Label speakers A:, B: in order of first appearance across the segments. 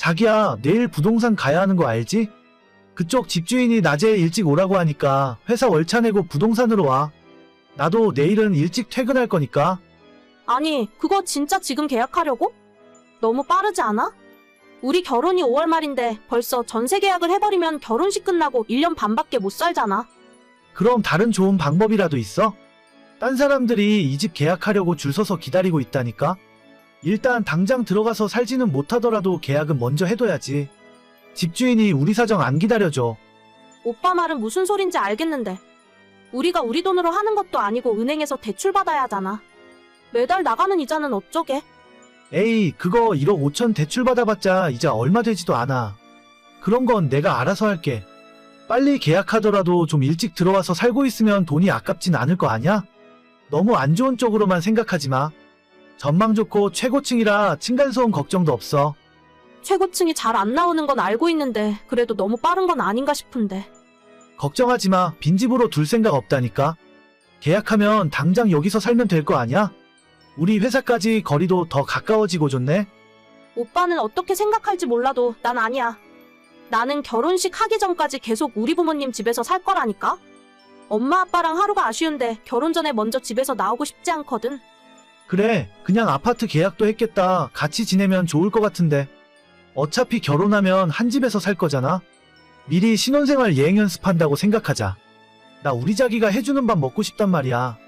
A: 자기야, 내일 부동산 가야 하는 거 알지? 그쪽 집주인이 낮에 일찍 오라고 하니까 회사 월차 내고 부동산으로 와. 나도 내일은 일찍 퇴근할 거니까.
B: 아니, 그거 진짜 지금 계약하려고? 너무 빠르지 않아? 우리 결혼이 5월 말인데 벌써 전세 계약을 해버리면 결혼식 끝나고 1년 반밖에 못 살잖아.
A: 그럼 다른 좋은 방법이라도 있어? 딴 사람들이 이 집 계약하려고 줄 서서 기다리고 있다니까? 일단 당장 들어가서 살지는 못하더라도 계약은 먼저 해둬야지. 집주인이 우리 사정 안 기다려줘.
B: 오빠 말은 무슨 소린지 알겠는데. 우리가 우리 돈으로 하는 것도 아니고 은행에서 대출 받아야 하잖아. 매달 나가는 이자는 어쩌게?
A: 에이, 그거 1억 5천 대출 받아봤자 이자 얼마 되지도 않아. 그런 건 내가 알아서 할게. 빨리 계약하더라도 좀 일찍 들어와서 살고 있으면 돈이 아깝진 않을 거 아냐? 너무 안 좋은 쪽으로만 생각하지 마. 전망 좋고 최고층이라 층간소음 걱정도 없어.
B: 최고층이 잘 안 나오는 건 알고 있는데 그래도 너무 빠른 건 아닌가 싶은데.
A: 걱정하지 마. 빈집으로 둘 생각 없다니까. 계약하면 당장 여기서 살면 될 거 아니야? 우리 회사까지 거리도 더 가까워지고 좋네.
B: 오빠는 어떻게 생각할지 몰라도 난 아니야. 나는 결혼식 하기 전까지 계속 우리 부모님 집에서 살 거라니까? 엄마 아빠랑 하루가 아쉬운데 결혼 전에 먼저 집에서 나오고 싶지 않거든.
A: 그래, 그냥 아파트 계약도 했겠다. 같이 지내면 좋을 것 같은데. 어차피 결혼하면 한 집에서 살 거잖아. 미리 신혼생활 예행 연습한다고 생각하자. 나 우리 자기가 해주는 밥 먹고 싶단 말이야.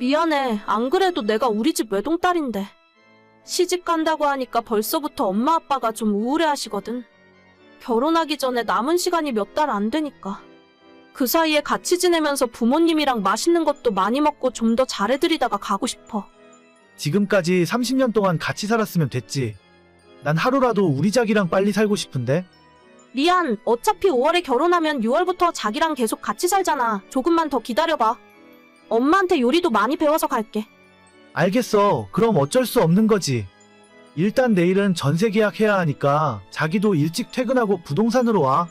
B: 미안해. 안 그래도 내가 우리 집 외동딸인데. 시집 간다고 하니까 벌써부터 엄마 아빠가 좀 우울해 하시거든. 결혼하기 전에 남은 시간이 몇 달 안 되니까. 그 사이에 같이 지내면서 부모님이랑 맛있는 것도 많이 먹고 좀 더 잘해드리다가 가고 싶어.
A: 지금까지 30년 동안 같이 살았으면 됐지. 난 하루라도 우리 자기랑 빨리 살고 싶은데.
B: 리안, 어차피 5월에 결혼하면 6월부터 자기랑 계속 같이 살잖아. 조금만 더 기다려봐. 엄마한테 요리도 많이 배워서 갈게.
A: 알겠어. 그럼 어쩔 수 없는 거지. 일단 내일은 전세 계약해야 하니까 자기도 일찍 퇴근하고 부동산으로 와.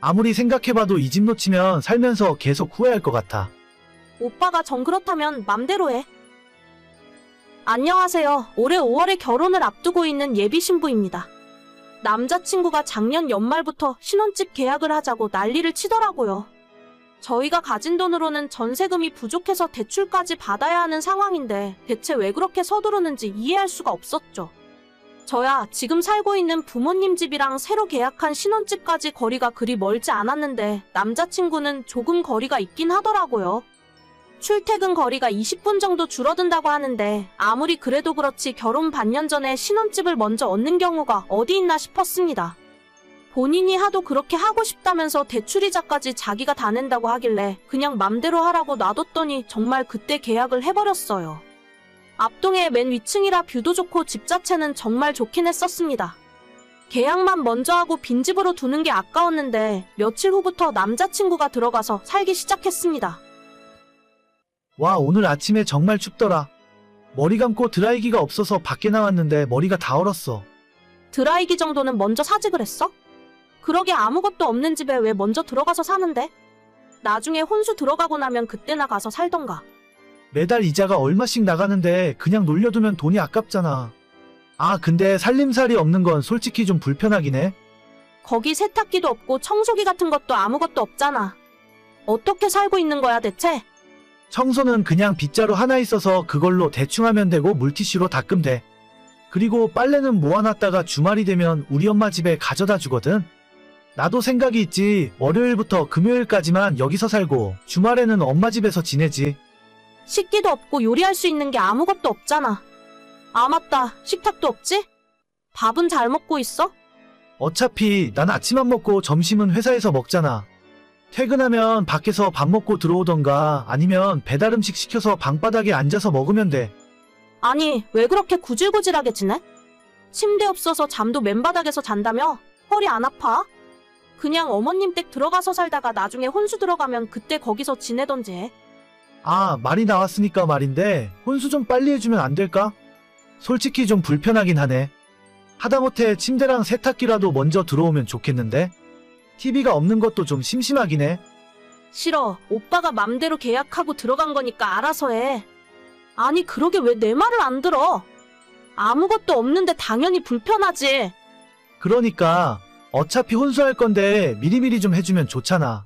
A: 아무리 생각해봐도 이 집 놓치면 살면서 계속 후회할 것 같아.
B: 오빠가 정 그렇다면 맘대로 해. 안녕하세요. 올해 5월에 결혼을 앞두고 있는 예비 신부입니다. 남자친구가 작년 연말부터 신혼집 계약을 하자고 난리를 치더라고요. 저희가 가진 돈으로는 전세금이 부족해서 대출까지 받아야 하는 상황인데 대체 왜 그렇게 서두르는지 이해할 수가 없었죠. 저야 지금 살고 있는 부모님 집이랑 새로 계약한 신혼집까지 거리가 그리 멀지 않았는데 남자친구는 조금 거리가 있긴 하더라고요. 출퇴근 거리가 20분 정도 줄어든다고 하는데 아무리 그래도 그렇지 결혼 반년 전에 신혼집을 먼저 얻는 경우가 어디 있나 싶었습니다. 본인이 하도 그렇게 하고 싶다면서 대출이자까지 자기가 다 낸다고 하길래 그냥 맘대로 하라고 놔뒀더니 정말 그때 계약을 해버렸어요. 앞동의 맨 위층이라 뷰도 좋고 집 자체는 정말 좋긴 했었습니다. 계약만 먼저 하고 빈집으로 두는 게 아까웠는데 며칠 후부터 남자친구가 들어가서 살기 시작했습니다.
A: 와, 오늘 아침에 정말 춥더라. 머리 감고 드라이기가 없어서 밖에 나왔는데 머리가 다 얼었어.
B: 드라이기 정도는 먼저 사지 그랬어? 그러게 아무것도 없는 집에 왜 먼저 들어가서 사는데? 나중에 혼수 들어가고 나면 그때나 가서 살던가.
A: 매달 이자가 얼마씩 나가는데 그냥 놀려두면 돈이 아깝잖아. 아, 근데 살림살이 없는 건 솔직히 좀 불편하긴 해.
B: 거기 세탁기도 없고 청소기 같은 것도 아무것도 없잖아. 어떻게 살고 있는 거야 대체?
A: 청소는 그냥 빗자루 하나 있어서 그걸로 대충 하면 되고 물티슈로 닦으면 돼. 그리고 빨래는 모아놨다가 주말이 되면 우리 엄마 집에 가져다 주거든. 나도 생각이 있지. 월요일부터 금요일까지만 여기서 살고 주말에는 엄마 집에서 지내지.
B: 식기도 없고 요리할 수 있는 게 아무것도 없잖아. 아 맞다. 식탁도 없지? 밥은 잘 먹고 있어?
A: 어차피 난 아침 안 먹고 점심은 회사에서 먹잖아. 퇴근하면 밖에서 밥 먹고 들어오던가 아니면 배달 음식 시켜서 방바닥에 앉아서 먹으면 돼.
B: 아니, 왜 그렇게 구질구질하게 지내? 침대 없어서 잠도 맨바닥에서 잔다며? 허리 안 아파? 그냥 어머님 댁 들어가서 살다가 나중에 혼수 들어가면 그때 거기서 지내던지 해.
A: 아, 말이 나왔으니까 말인데 혼수 좀 빨리 해주면 안 될까? 솔직히 좀 불편하긴 하네. 하다못해 침대랑 세탁기라도 먼저 들어오면 좋겠는데? TV가 없는 것도 좀 심심하긴 해.
B: 싫어. 오빠가 맘대로 계약하고 들어간 거니까 알아서 해. 아니, 그러게 왜 내 말을 안 들어? 아무것도 없는데 당연히 불편하지.
A: 그러니까 어차피 혼수할 건데 미리미리 좀 해주면 좋잖아.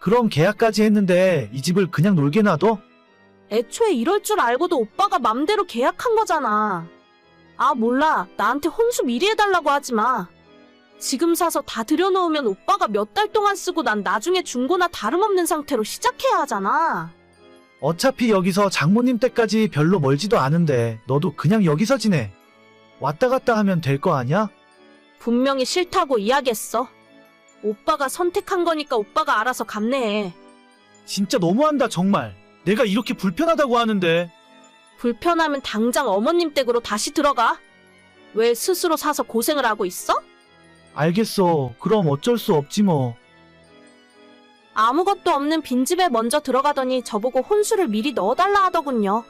A: 그럼 계약까지 했는데 이 집을 그냥 놀게 놔둬?
B: 애초에 이럴 줄 알고도 오빠가 맘대로 계약한 거잖아. 아, 몰라. 나한테 혼수 미리 해달라고 하지 마. 지금 사서 다 들여놓으면 오빠가 몇 달 동안 쓰고 난 나중에 중고나 다름없는 상태로 시작해야 하잖아.
A: 어차피 여기서 장모님 댁까지 별로 멀지도 않은데 너도 그냥 여기서 지내. 왔다 갔다 하면 될 거 아냐?
B: 분명히 싫다고 이야기했어. 오빠가 선택한 거니까 오빠가 알아서 감내해.
A: 진짜 너무한다 정말. 내가 이렇게 불편하다고 하는데.
B: 불편하면 당장 어머님 댁으로 다시 들어가. 왜 스스로 사서 고생을 하고 있어?
A: 알겠어. 그럼 어쩔 수 없지 뭐.
B: 아무것도 없는 빈집에 먼저 들어가더니 저보고 혼수를 미리 넣어달라 하더군요.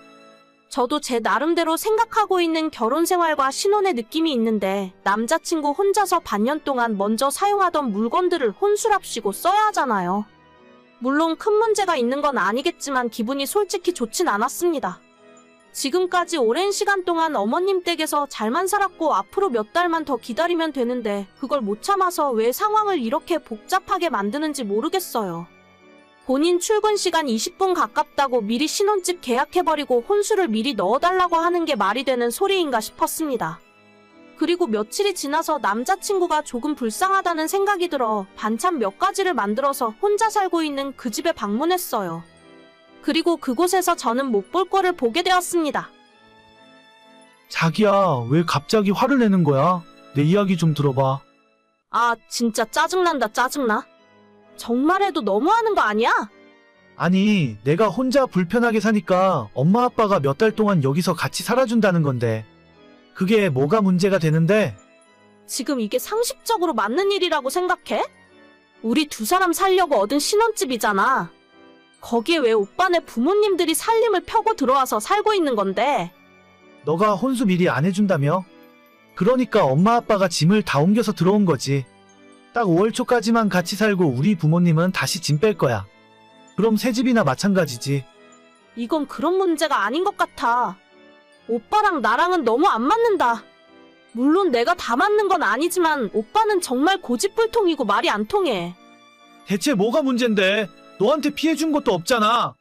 B: 저도 제 나름대로 생각하고 있는 결혼 생활과 신혼의 느낌이 있는데 남자친구 혼자서 반년 동안 먼저 사용하던 물건들을 혼수랍시고 써야 하잖아요. 물론 큰 문제가 있는 건 아니겠지만 기분이 솔직히 좋진 않았습니다. 지금까지 오랜 시간 동안 어머님 댁에서 잘만 살았고 앞으로 몇 달만 더 기다리면 되는데 그걸 못 참아서 왜 상황을 이렇게 복잡하게 만드는지 모르겠어요. 본인 출근 시간 20분 가깝다고 미리 신혼집 계약해버리고 혼수를 미리 넣어달라고 하는 게 말이 되는 소리인가 싶었습니다. 그리고 며칠이 지나서 남자친구가 조금 불쌍하다는 생각이 들어 반찬 몇 가지를 만들어서 혼자 살고 있는 그 집에 방문했어요. 그리고 그곳에서 저는 못 볼 거를 보게 되었습니다.
A: 자기야, 왜 갑자기 화를 내는 거야? 내 이야기 좀 들어봐.
B: 아, 진짜 짜증난다, 짜증나. 정말 해도 너무하는 거 아니야?
A: 아니, 내가 혼자 불편하게 사니까 엄마 아빠가 몇 달 동안 여기서 같이 살아준다는 건데. 그게 뭐가 문제가 되는데?
B: 지금 이게 상식적으로 맞는 일이라고 생각해? 우리 두 사람 살려고 얻은 신혼집이잖아. 거기에 왜 오빠네 부모님들이 살림을 펴고 들어와서 살고 있는 건데?
A: 너가 혼수 미리 안 해준다며? 그러니까 엄마 아빠가 짐을 다 옮겨서 들어온 거지. 딱 5월 초까지만 같이 살고 우리 부모님은 다시 짐 뺄 거야. 그럼 새 집이나 마찬가지지.
B: 이건 그런 문제가 아닌 것 같아. 오빠랑 나랑은 너무 안 맞는다. 물론 내가 다 맞는 건 아니지만 오빠는 정말 고집불통이고 말이 안 통해.
A: 대체 뭐가 문제인데? 너한테 피해 준 것도 없잖아.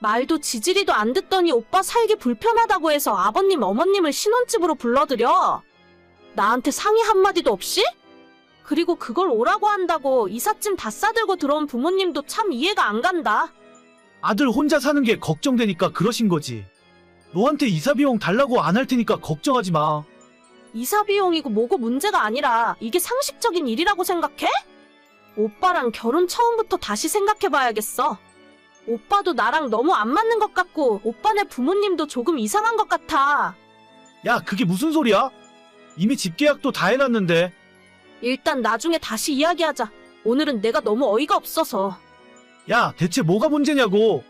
B: 말도 지지리도 안 듣더니 오빠 살기 불편하다고 해서 아버님 어머님을 신혼집으로 불러들여. 나한테 상의 한마디도 없이? 그리고 그걸 오라고 한다고 이삿짐 다 싸들고 들어온 부모님도 참 이해가 안 간다.
A: 아들 혼자 사는 게 걱정되니까 그러신 거지. 너한테 이사 비용 달라고 안 할 테니까 걱정하지 마.
B: 이사 비용이고 뭐고 문제가 아니라 이게 상식적인 일이라고 생각해? 오빠랑 결혼 처음부터 다시 생각해봐야겠어. 오빠도 나랑 너무 안 맞는 것 같고 오빠네 부모님도 조금 이상한 것 같아.
A: 야, 그게 무슨 소리야? 이미 집 계약도 다 해놨는데.
B: 일단 나중에 다시 이야기하자. 오늘은 내가 너무 어이가 없어서.
A: 야, 대체 뭐가 문제냐고.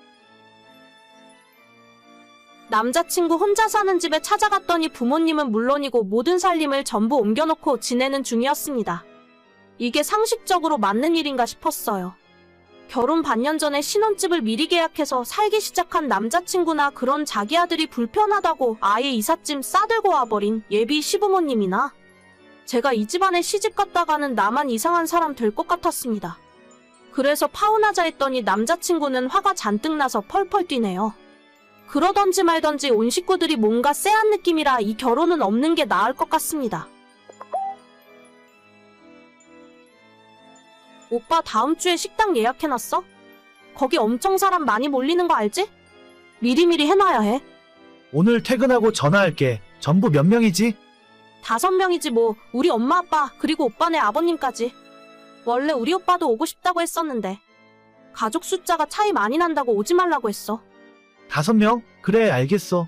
B: 남자친구 혼자 사는 집에 찾아갔더니 부모님은 물론이고 모든 살림을 전부 옮겨놓고 지내는 중이었습니다. 이게 상식적으로 맞는 일인가 싶었어요. 결혼 반년 전에 신혼집을 미리 계약해서 살기 시작한 남자친구나 그런 자기 아들이 불편하다고 아예 이삿짐 싸들고 와버린 예비 시부모님이나 제가 이 집안에 시집 갔다가는 나만 이상한 사람 될 것 같았습니다. 그래서 파혼하자 했더니 남자친구는 화가 잔뜩 나서 펄펄 뛰네요. 그러던지 말던지 온 식구들이 뭔가 쎄한 느낌이라 이 결혼은 없는 게 나을 것 같습니다. 오빠 다음 주에 식당 예약해놨어? 거기 엄청 사람 많이 몰리는 거 알지? 미리미리 해놔야 해.
A: 오늘 퇴근하고 전화할게. 전부 몇 명이지?
B: 다섯 명이지 뭐 우리 엄마 아빠 그리고 오빠네 아버님까지. 원래 우리 오빠도 오고 싶다고 했었는데 가족 숫자가 차이 많이 난다고 오지 말라고 했어.
A: 다섯 명? 그래, 알겠어.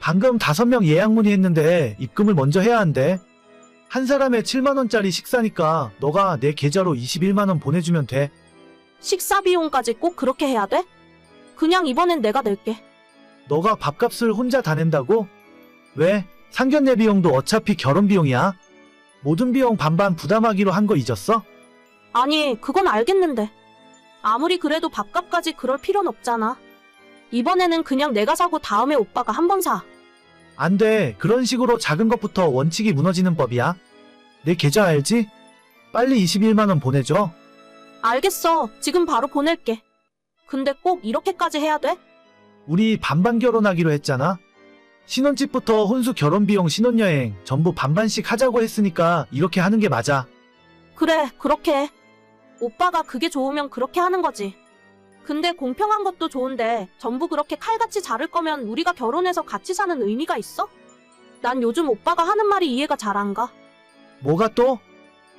A: 방금 다섯 명 예약 문의했는데 입금을 먼저 해야 한대. 한 사람에 7만원짜리 식사니까 너가 내 계좌로 21만원 보내주면 돼.
B: 식사 비용까지 꼭 그렇게 해야 돼? 그냥 이번엔 내가 낼게.
A: 너가 밥값을 혼자 다 낸다고? 왜? 상견례 비용도 어차피 결혼 비용이야. 모든 비용 반반 부담하기로 한 거 잊었어?
B: 아니, 그건 알겠는데. 아무리 그래도 밥값까지 그럴 필요는 없잖아. 이번에는 그냥 내가 사고 다음에 오빠가 한 번 사.
A: 안 돼. 그런 식으로 작은 것부터 원칙이 무너지는 법이야. 내 계좌 알지? 빨리 21만원 보내줘.
B: 알겠어. 지금 바로 보낼게. 근데 꼭 이렇게까지 해야 돼?
A: 우리 반반 결혼하기로 했잖아. 신혼집부터 혼수 결혼 비용 신혼여행 전부 반반씩 하자고 했으니까 이렇게 하는 게 맞아.
B: 그래, 그렇게 해. 오빠가 그게 좋으면 그렇게 하는 거지. 근데 공평한 것도 좋은데 전부 그렇게 칼같이 자를 거면 우리가 결혼해서 같이 사는 의미가 있어? 난 요즘 오빠가 하는 말이 이해가 잘 안 가.
A: 뭐가 또?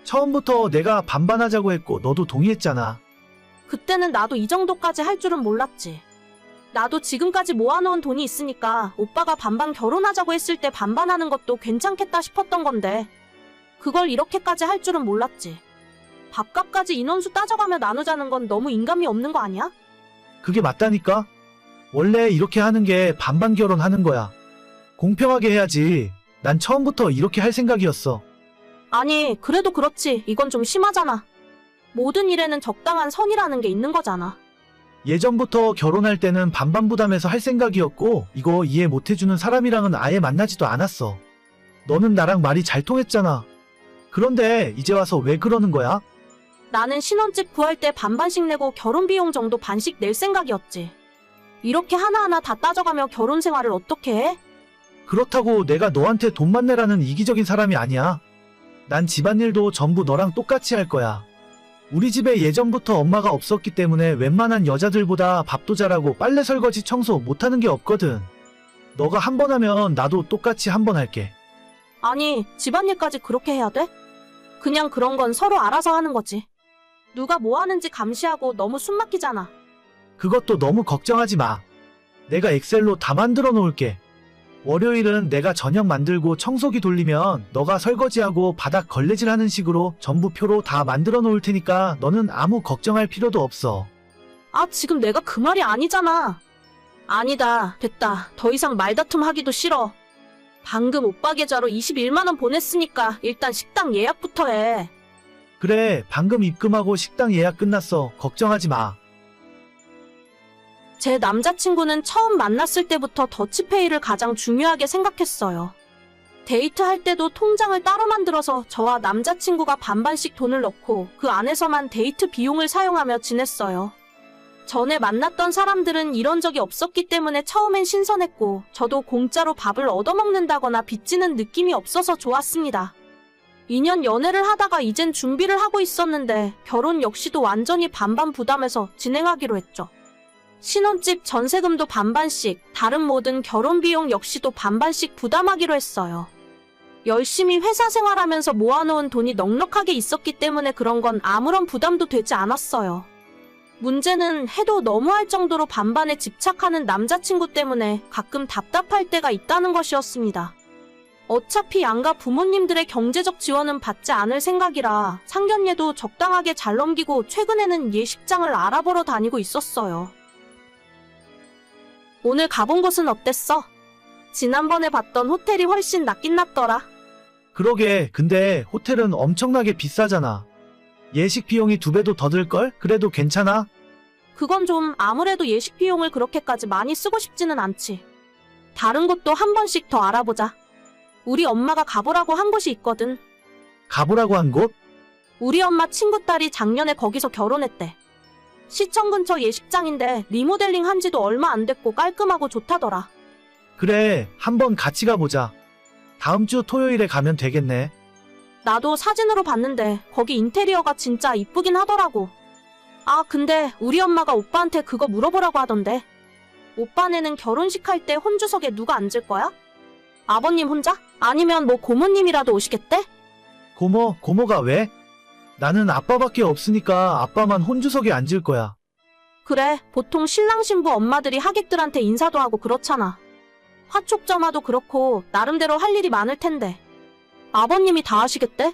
A: 처음부터 내가 반반하자고 했고 너도 동의했잖아.
B: 그때는 나도 이 정도까지 할 줄은 몰랐지. 나도 지금까지 모아놓은 돈이 있으니까 오빠가 반반 결혼하자고 했을 때 반반하는 것도 괜찮겠다 싶었던 건데 그걸 이렇게까지 할 줄은 몰랐지. 밥값까지 인원수 따져가며 나누자는 건 너무 인감이 없는 거 아니야?
A: 그게 맞다니까? 원래 이렇게 하는 게 반반 결혼하는 거야. 공평하게 해야지. 난 처음부터 이렇게 할 생각이었어.
B: 아니, 그래도 그렇지. 이건 좀 심하잖아. 모든 일에는 적당한 선이라는 게 있는 거잖아.
A: 예전부터 결혼할 때는 반반 부담해서 할 생각이었고, 이거 이해 못 해주는 사람이랑은 아예 만나지도 않았어. 너는 나랑 말이 잘 통했잖아. 그런데 이제 와서 왜 그러는 거야?
B: 나는 신혼집 구할 때 반반씩 내고 결혼 비용 정도 반씩 낼 생각이었지. 이렇게 하나하나 다 따져가며 결혼 생활을 어떻게 해?
A: 그렇다고 내가 너한테 돈만 내라는 이기적인 사람이 아니야. 난 집안일도 전부 너랑 똑같이 할 거야. 우리 집에 예전부터 엄마가 없었기 때문에 웬만한 여자들보다 밥도 잘하고 빨래 설거지 청소 못하는 게 없거든. 너가 한 번 하면 나도 똑같이 한 번 할게.
B: 아니, 집안일까지 그렇게 해야 돼? 그냥 그런 건 서로 알아서 하는 거지. 누가 뭐 하는지 감시하고 너무 숨 막히잖아.
A: 그것도 너무 걱정하지 마. 내가 엑셀로 다 만들어 놓을게. 월요일은 내가 저녁 만들고 청소기 돌리면 너가 설거지하고 바닥 걸레질 하는 식으로 전부 표로 다 만들어 놓을 테니까 너는 아무 걱정할 필요도 없어.
B: 아, 지금 내가 그 말이 아니잖아. 아니다. 됐다. 더 이상 말다툼 하기도 싫어. 방금 오빠 계좌로 21만원 보냈으니까 일단 식당 예약부터 해.
A: 그래, 방금 입금하고 식당 예약 끝났어. 걱정하지 마.
B: 제 남자친구는 처음 만났을 때부터 더치페이를 가장 중요하게 생각했어요. 데이트할 때도 통장을 따로 만들어서 저와 남자친구가 반반씩 돈을 넣고 그 안에서만 데이트 비용을 사용하며 지냈어요. 전에 만났던 사람들은 이런 적이 없었기 때문에 처음엔 신선했고 저도 공짜로 밥을 얻어먹는다거나 빚지는 느낌이 없어서 좋았습니다. 2년 연애를 하다가 이젠 준비를 하고 있었는데 결혼 역시도 완전히 반반 부담해서 진행하기로 했죠. 신혼집 전세금도 반반씩, 다른 모든 결혼 비용 역시도 반반씩 부담하기로 했어요. 열심히 회사 생활하면서 모아놓은 돈이 넉넉하게 있었기 때문에 그런 건 아무런 부담도 되지 않았어요. 문제는 해도 너무할 정도로 반반에 집착하는 남자친구 때문에 가끔 답답할 때가 있다는 것이었습니다. 어차피 양가 부모님들의 경제적 지원은 받지 않을 생각이라 상견례도 적당하게 잘 넘기고 최근에는 예식장을 알아보러 다니고 있었어요. 오늘 가본 곳은 어땠어? 지난번에 봤던 호텔이 훨씬 낫긴 낫더라.
A: 그러게, 근데 호텔은 엄청나게 비싸잖아. 예식 비용이 두 배도 더 들걸? 그래도 괜찮아?
B: 그건 좀 아무래도 예식 비용을 그렇게까지 많이 쓰고 싶지는 않지. 다른 곳도 한 번씩 더 알아보자. 우리 엄마가 가보라고 한 곳이 있거든.
A: 가보라고 한 곳?
B: 우리 엄마 친구 딸이 작년에 거기서 결혼했대. 시청 근처 예식장인데 리모델링 한 지도 얼마 안 됐고 깔끔하고 좋다더라.
A: 그래, 한번 같이 가보자. 다음 주 토요일에 가면 되겠네.
B: 나도 사진으로 봤는데 거기 인테리어가 진짜 이쁘긴 하더라고. 아, 근데 우리 엄마가 오빠한테 그거 물어보라고 하던데. 오빠네는 결혼식 할 때 혼주석에 누가 앉을 거야? 아버님 혼자? 아니면 뭐 고모님이라도 오시겠대?
A: 고모, 고모가 왜? 나는 아빠밖에 없으니까 아빠만 혼주석에 앉을 거야.
B: 그래, 보통 신랑 신부 엄마들이 하객들한테 인사도 하고 그렇잖아. 화촉점화도 그렇고 나름대로 할 일이 많을 텐데. 아버님이 다 하시겠대?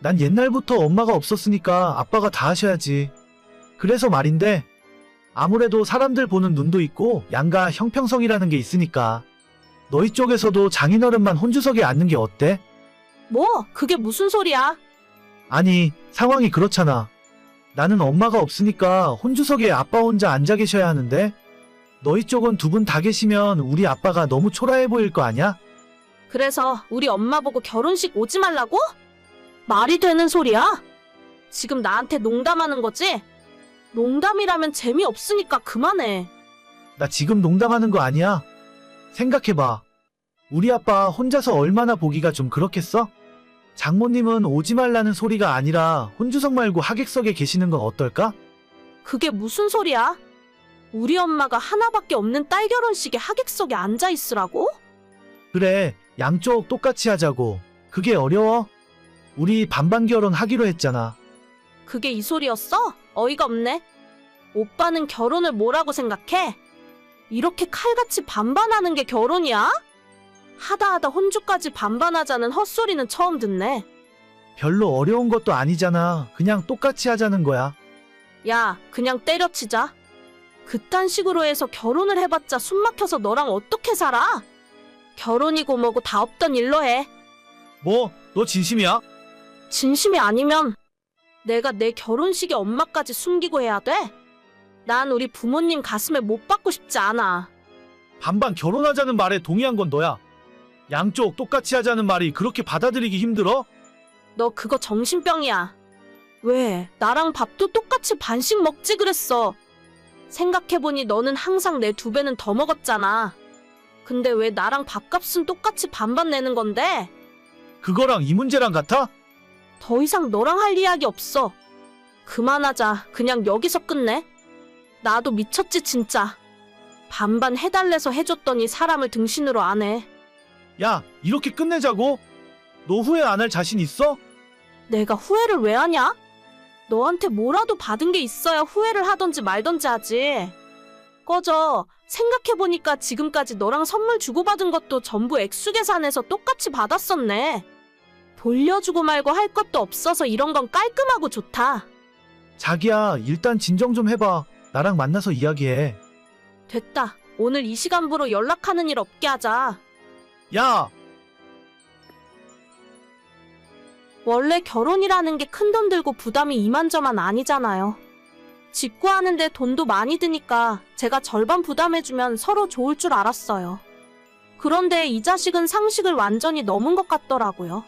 A: 난 옛날부터 엄마가 없었으니까 아빠가 다 하셔야지. 그래서 말인데, 아무래도 사람들 보는 눈도 있고 양가 형평성이라는 게 있으니까. 너희 쪽에서도 장인어른만 혼주석에 앉는 게 어때?
B: 뭐, 그게 무슨 소리야?
A: 아니, 상황이 그렇잖아. 나는 엄마가 없으니까 혼주석에 아빠 혼자 앉아 계셔야 하는데, 너희 쪽은 두 분 다 계시면 우리 아빠가 너무 초라해 보일 거 아냐?
B: 그래서 우리 엄마 보고 결혼식 오지 말라고? 말이 되는 소리야? 지금 나한테 농담하는 거지? 농담이라면 재미없으니까 그만해.
A: 나 지금 농담하는 거 아니야? 생각해봐. 우리 아빠 혼자서 얼마나 보기가 좀 그렇겠어? 장모님은 오지 말라는 소리가 아니라 혼주석 말고 하객석에 계시는 건 어떨까?
B: 그게 무슨 소리야? 우리 엄마가 하나밖에 없는 딸 결혼식에 하객석에 앉아 있으라고?
A: 그래, 양쪽 똑같이 하자고. 그게 어려워? 우리 반반 결혼 하기로 했잖아.
B: 그게 이 소리였어? 어이가 없네. 오빠는 결혼을 뭐라고 생각해? 이렇게 칼같이 반반하는 게 결혼이야? 하다 하다 혼주까지 반반하자는 헛소리는 처음 듣네.
A: 별로 어려운 것도 아니잖아. 그냥 똑같이 하자는 거야.
B: 야, 그냥 때려치자. 그딴 식으로 해서 결혼을 해봤자 숨 막혀서 너랑 어떻게 살아? 결혼이고 뭐고 다 없던 일로 해.
A: 뭐? 너 진심이야?
B: 진심이 아니면 내가 내 결혼식에 엄마까지 숨기고 해야 돼? 난 우리 부모님 가슴에 못 박고 싶지 않아.
A: 반반 결혼하자는 말에 동의한 건 너야. 양쪽 똑같이 하자는 말이 그렇게 받아들이기 힘들어?
B: 너 그거 정신병이야. 왜? 나랑 밥도 똑같이 반씩 먹지 그랬어. 생각해보니 너는 항상 내 두 배는 더 먹었잖아. 근데 왜 나랑 밥값은 똑같이 반반 내는 건데?
A: 그거랑 이 문제랑 같아?
B: 더 이상 너랑 할 이야기 없어. 그만하자. 그냥 여기서 끝내. 나도 미쳤지, 진짜. 반반 해달래서 해줬더니 사람을 등신으로 안 해.
A: 야, 이렇게 끝내자고? 너 후회 안 할 자신 있어?
B: 내가 후회를 왜 하냐? 너한테 뭐라도 받은 게 있어야 후회를 하던지 말던지 하지. 꺼져. 생각해보니까 지금까지 너랑 선물 주고받은 것도 전부 액수 계산해서 똑같이 받았었네. 돌려주고 말고 할 것도 없어서 이런 건 깔끔하고 좋다.
A: 자기야, 일단 진정 좀 해봐. 나랑 만나서 이야기해.
B: 됐다. 오늘 이 시간부로 연락하는 일 없게 하자.
A: 야,
B: 원래 결혼이라는 게 큰 돈 들고 부담이 이만저만 아니잖아요. 직구 하는데 돈도 많이 드니까 제가 절반 부담해주면 서로 좋을 줄 알았어요. 그런데 이 자식은 상식을 완전히 넘은 것 같더라고요.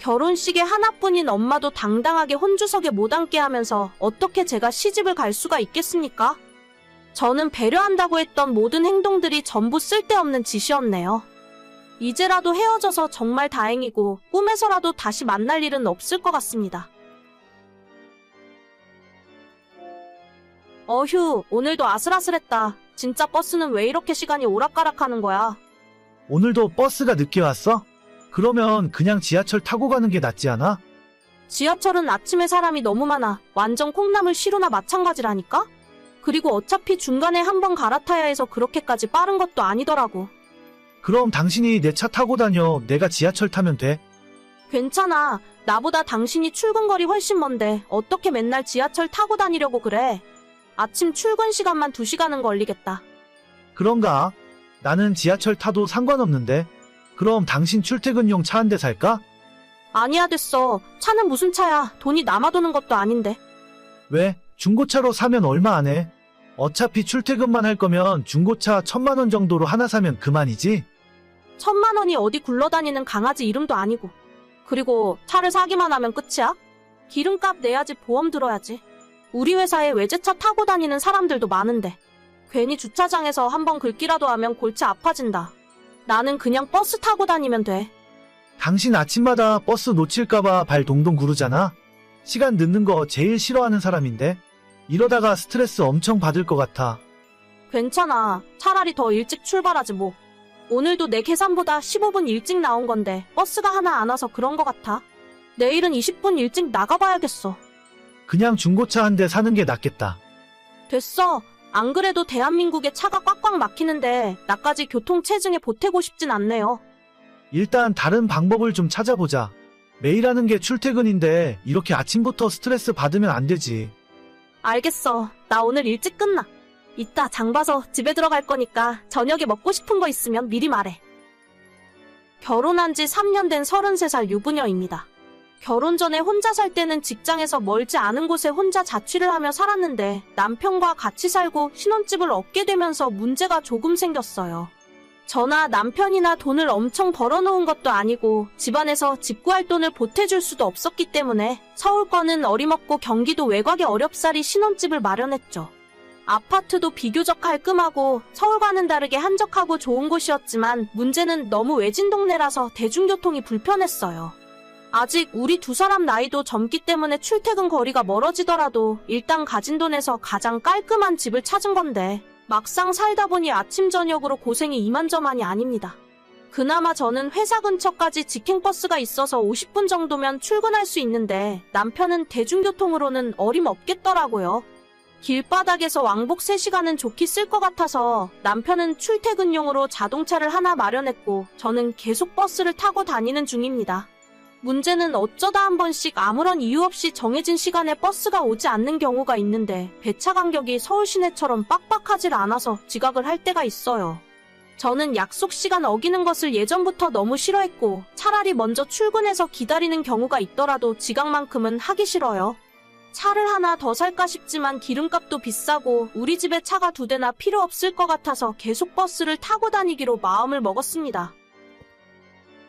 B: 결혼식에 하나뿐인 엄마도 당당하게 혼주석에 못 앉게 하면서 어떻게 제가 시집을 갈 수가 있겠습니까? 저는 배려한다고 했던 모든 행동들이 전부 쓸데없는 짓이었네요. 이제라도 헤어져서 정말 다행이고 꿈에서라도 다시 만날 일은 없을 것 같습니다. 어휴, 오늘도 아슬아슬했다. 진짜 버스는 왜 이렇게 시간이 오락가락하는 거야?
A: 오늘도 버스가 늦게 왔어? 그러면 그냥 지하철 타고 가는 게 낫지 않아?
B: 지하철은 아침에 사람이 너무 많아. 완전 콩나물 시루나 마찬가지라니까? 그리고 어차피 중간에 한 번 갈아타야 해서 그렇게까지 빠른 것도 아니더라고.
A: 그럼 당신이 내 차 타고 다녀. 내가 지하철 타면 돼.
B: 괜찮아. 나보다 당신이 출근거리 훨씬 먼데 어떻게 맨날 지하철 타고 다니려고 그래? 아침 출근 시간만 2시간은 걸리겠다.
A: 그런가? 나는 지하철 타도 상관없는데. 그럼 당신 출퇴근용 차 한 대 살까?
B: 아니야 됐어. 차는 무슨 차야. 돈이 남아도는 것도 아닌데.
A: 왜? 중고차로 사면 얼마 안 해? 어차피 출퇴근만 할 거면 중고차 천만 원 정도로 하나 사면 그만이지?
B: 천만 원이 어디 굴러다니는 강아지 이름도 아니고. 그리고 차를 사기만 하면 끝이야? 기름값 내야지 보험 들어야지. 우리 회사에 외제차 타고 다니는 사람들도 많은데. 괜히 주차장에서 한번 긁기라도 하면 골치 아파진다. 나는 그냥 버스 타고 다니면 돼.
A: 당신 아침마다 버스 놓칠까봐 발 동동 구르잖아? 시간 늦는 거 제일 싫어하는 사람인데? 이러다가 스트레스 엄청 받을 것 같아.
B: 괜찮아. 차라리 더 일찍 출발하지 뭐. 오늘도 내 계산보다 15분 일찍 나온 건데 버스가 하나 안 와서 그런 것 같아. 내일은 20분 일찍 나가봐야겠어.
A: 그냥 중고차 한 대 사는 게 낫겠다.
B: 됐어. 안 그래도 대한민국에 차가 꽉꽉 막히는데 나까지 교통체증에 보태고 싶진 않네요.
A: 일단 다른 방법을 좀 찾아보자. 매일 하는 게 출퇴근인데 이렇게 아침부터 스트레스 받으면 안 되지.
B: 알겠어. 나 오늘 일찍 끝나. 이따 장 봐서 집에 들어갈 거니까 저녁에 먹고 싶은 거 있으면 미리 말해. 결혼한 지 3년 된 33살 유부녀입니다. 결혼 전에 혼자 살 때는 직장에서 멀지 않은 곳에 혼자 자취를 하며 살았는데 남편과 같이 살고 신혼집을 얻게 되면서 문제가 조금 생겼어요. 저나 남편이나 돈을 엄청 벌어놓은 것도 아니고 집안에서 집 구할 돈을 보태줄 수도 없었기 때문에 서울권은 어림없고 경기도 외곽의 어렵사리 신혼집을 마련했죠. 아파트도 비교적 깔끔하고 서울과는 다르게 한적하고 좋은 곳이었지만 문제는 너무 외진 동네라서 대중교통이 불편했어요. 아직 우리 두 사람 나이도 젊기 때문에 출퇴근 거리가 멀어지더라도 일단 가진 돈에서 가장 깔끔한 집을 찾은 건데 막상 살다 보니 아침 저녁으로 고생이 이만저만이 아닙니다. 그나마 저는 회사 근처까지 직행버스가 있어서 50분 정도면 출근할 수 있는데 남편은 대중교통으로는 어림없겠더라고요. 길바닥에서 왕복 3시간은 좋게 쓸 것 같아서 남편은 출퇴근용으로 자동차를 하나 마련했고 저는 계속 버스를 타고 다니는 중입니다. 문제는 어쩌다 한 번씩 아무런 이유 없이 정해진 시간에 버스가 오지 않는 경우가 있는데 배차 간격이 서울 시내처럼 빡빡하질 않아서 지각을 할 때가 있어요. 저는 약속 시간 어기는 것을 예전부터 너무 싫어했고 차라리 먼저 출근해서 기다리는 경우가 있더라도 지각만큼은 하기 싫어요. 차를 하나 더 살까 싶지만 기름값도 비싸고 우리 집에 차가 두 대나 필요 없을 것 같아서 계속 버스를 타고 다니기로 마음을 먹었습니다.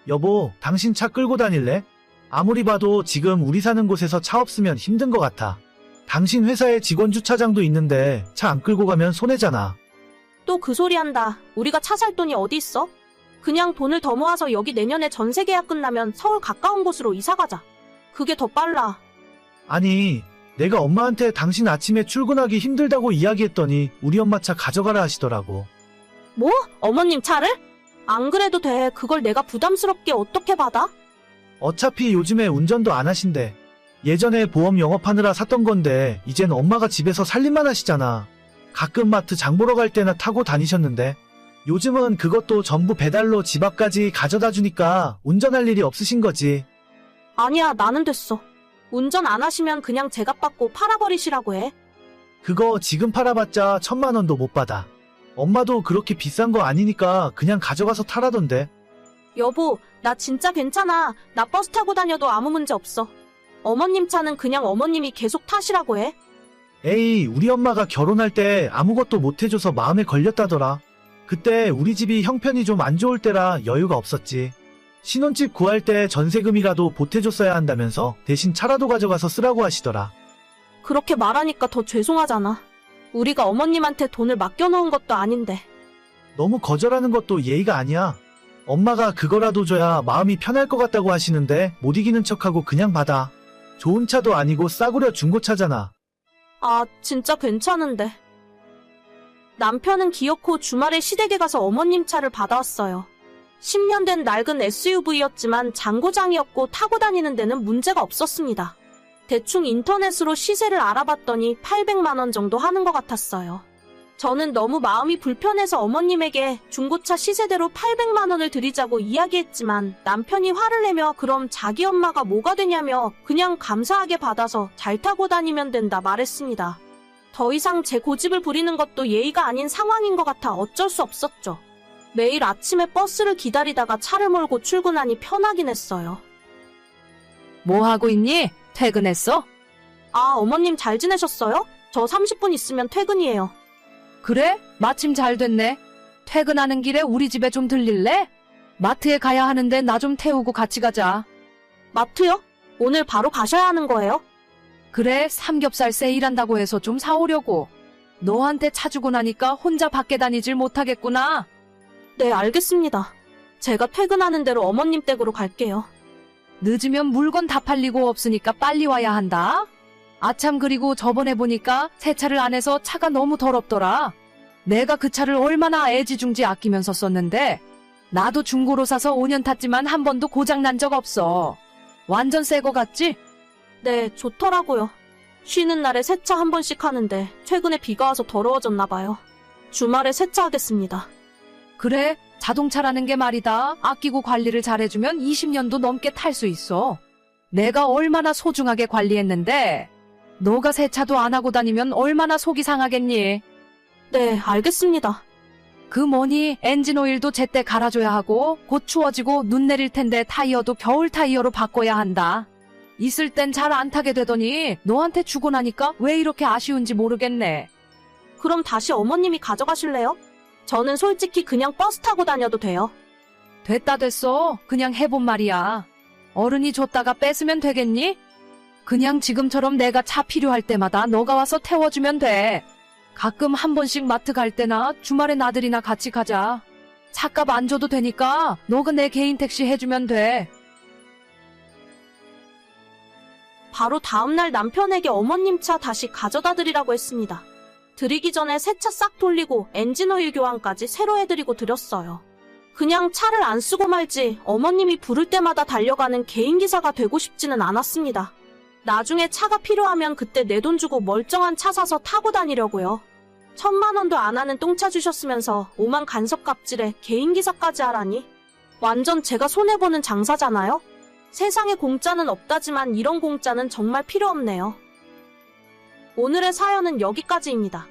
A: 여보, 당신 차 끌고 다닐래? 아무리 봐도 지금 우리 사는 곳에서 차 없으면 힘든 것 같아. 당신 회사에 직원 주차장도 있는데 차 안 끌고 가면 손해잖아.
B: 또 그 소리 한다. 우리가 차 살 돈이 어디 있어? 그냥 돈을 더 모아서 여기 내년에 전세 계약 끝나면 서울 가까운 곳으로 이사 가자. 그게 더 빨라.
A: 아니, 내가 엄마한테 당신 아침에 출근하기 힘들다고 이야기했더니 우리 엄마 차 가져가라 하시더라고.
B: 뭐? 어머님 차를? 안 그래도 돼. 그걸 내가 부담스럽게 어떻게 받아?
A: 어차피 요즘에 운전도 안 하신대. 예전에 보험 영업하느라 샀던 건데 이젠 엄마가 집에서 살림만 하시잖아. 가끔 마트 장 보러 갈 때나 타고 다니셨는데 요즘은 그것도 전부 배달로 집 앞까지 가져다 주니까 운전할 일이 없으신 거지.
B: 아니야, 나는 됐어. 운전 안 하시면 그냥 제값 받고 팔아버리시라고 해.
A: 그거 지금 팔아봤자 천만 원도 못 받아. 엄마도 그렇게 비싼 거 아니니까 그냥 가져가서 타라던데.
B: 여보, 나 진짜 괜찮아. 나 버스 타고 다녀도 아무 문제 없어. 어머님 차는 그냥 어머님이 계속 타시라고 해.
A: 에이, 우리 엄마가 결혼할 때 아무것도 못 해줘서 마음에 걸렸다더라. 그때 우리 집이 형편이 좀 안 좋을 때라 여유가 없었지. 신혼집 구할 때 전세금이라도 보태줬어야 한다면서 대신 차라도 가져가서 쓰라고 하시더라.
B: 그렇게 말하니까 더 죄송하잖아. 우리가 어머님한테 돈을 맡겨놓은 것도 아닌데.
A: 너무 거절하는 것도 예의가 아니야. 엄마가 그거라도 줘야 마음이 편할 것 같다고 하시는데 못 이기는 척하고 그냥 받아. 좋은 차도 아니고 싸구려 중고차잖아.
B: 아, 진짜 괜찮은데. 남편은 기어코 주말에 시댁에 가서 어머님 차를 받아왔어요. 10년 된 낡은 SUV였지만 장고장이었고 타고 다니는 데는 문제가 없었습니다. 대충 인터넷으로 시세를 알아봤더니 800만원 정도 하는 것 같았어요. 저는 너무 마음이 불편해서 어머님에게 중고차 시세대로 800만원을 드리자고 이야기했지만 남편이 화를 내며 그럼 자기 엄마가 뭐가 되냐며 그냥 감사하게 받아서 잘 타고 다니면 된다 말했습니다. 더 이상 제 고집을 부리는 것도 예의가 아닌 상황인 것 같아 어쩔 수 없었죠. 매일 아침에 버스를 기다리다가 차를 몰고 출근하니 편하긴 했어요.
C: 뭐 하고 있니? 퇴근했어?
B: 아, 어머님 잘 지내셨어요? 저 30분 있으면 퇴근이에요.
C: 그래? 마침 잘 됐네. 퇴근하는 길에 우리 집에 좀 들릴래? 마트에 가야 하는데 나 좀 태우고 같이 가자.
B: 마트요? 오늘 바로 가셔야 하는 거예요?
C: 그래, 삼겹살 세일한다고 해서 좀 사오려고. 너한테 차 주고 나니까 혼자 밖에 다니질 못하겠구나.
B: 네, 알겠습니다. 제가 퇴근하는 대로 어머님 댁으로 갈게요.
C: 늦으면 물건 다 팔리고 없으니까 빨리 와야 한다. 아참 그리고 저번에 보니까 세차를 안 해서 차가 너무 더럽더라. 내가 그 차를 얼마나 애지중지 아끼면서 썼는데 나도 중고로 사서 5년 탔지만 한 번도 고장 난 적 없어. 완전 새 거 같지?
B: 네, 좋더라고요. 쉬는 날에 세차 한 번씩 하는데 최근에 비가 와서 더러워졌나 봐요. 주말에 세차하겠습니다.
C: 그래, 자동차라는 게 말이다. 아끼고 관리를 잘해주면 20년도 넘게 탈 수 있어. 내가 얼마나 소중하게 관리했는데, 너가 세차도 안 하고 다니면 얼마나 속이 상하겠니?
B: 네, 알겠습니다.
C: 그 뭐니, 엔진 오일도 제때 갈아줘야 하고, 곧 추워지고 눈 내릴 텐데 타이어도 겨울 타이어로 바꿔야 한다. 있을 땐 잘 안 타게 되더니 너한테 주고 나니까 왜 이렇게 아쉬운지 모르겠네.
B: 그럼 다시 어머님이 가져가실래요? 저는 솔직히 그냥 버스 타고 다녀도 돼요.
C: 됐다 됐어. 그냥 해본 말이야. 어른이 줬다가 뺏으면 되겠니? 그냥 지금처럼 내가 차 필요할 때마다 너가 와서 태워주면 돼. 가끔 한 번씩 마트 갈 때나 주말에 나들이나 같이 가자. 차값 안 줘도 되니까 너가 내 개인 택시 해주면 돼.
B: 바로 다음날 남편에게 어머님 차 다시 가져다 드리라고 했습니다. 드리기 전에 새차싹 돌리고 엔진 오일 교환까지 새로 해드리고 드렸어요. 그냥 차를 안 쓰고 말지 어머님이 부를 때마다 달려가는 개인기사가 되고 싶지는 않았습니다. 나중에 차가 필요하면 그때 내 돈 주고 멀쩡한 차 사서 타고 다니려고요. 천만 원도 안 하는 똥차 주셨으면서 오만 간섭 갑질에 개인기사까지 하라니. 완전 제가 손해보는 장사잖아요? 세상에 공짜는 없다지만 이런 공짜는 정말 필요 없네요. 오늘의 사연은 여기까지입니다.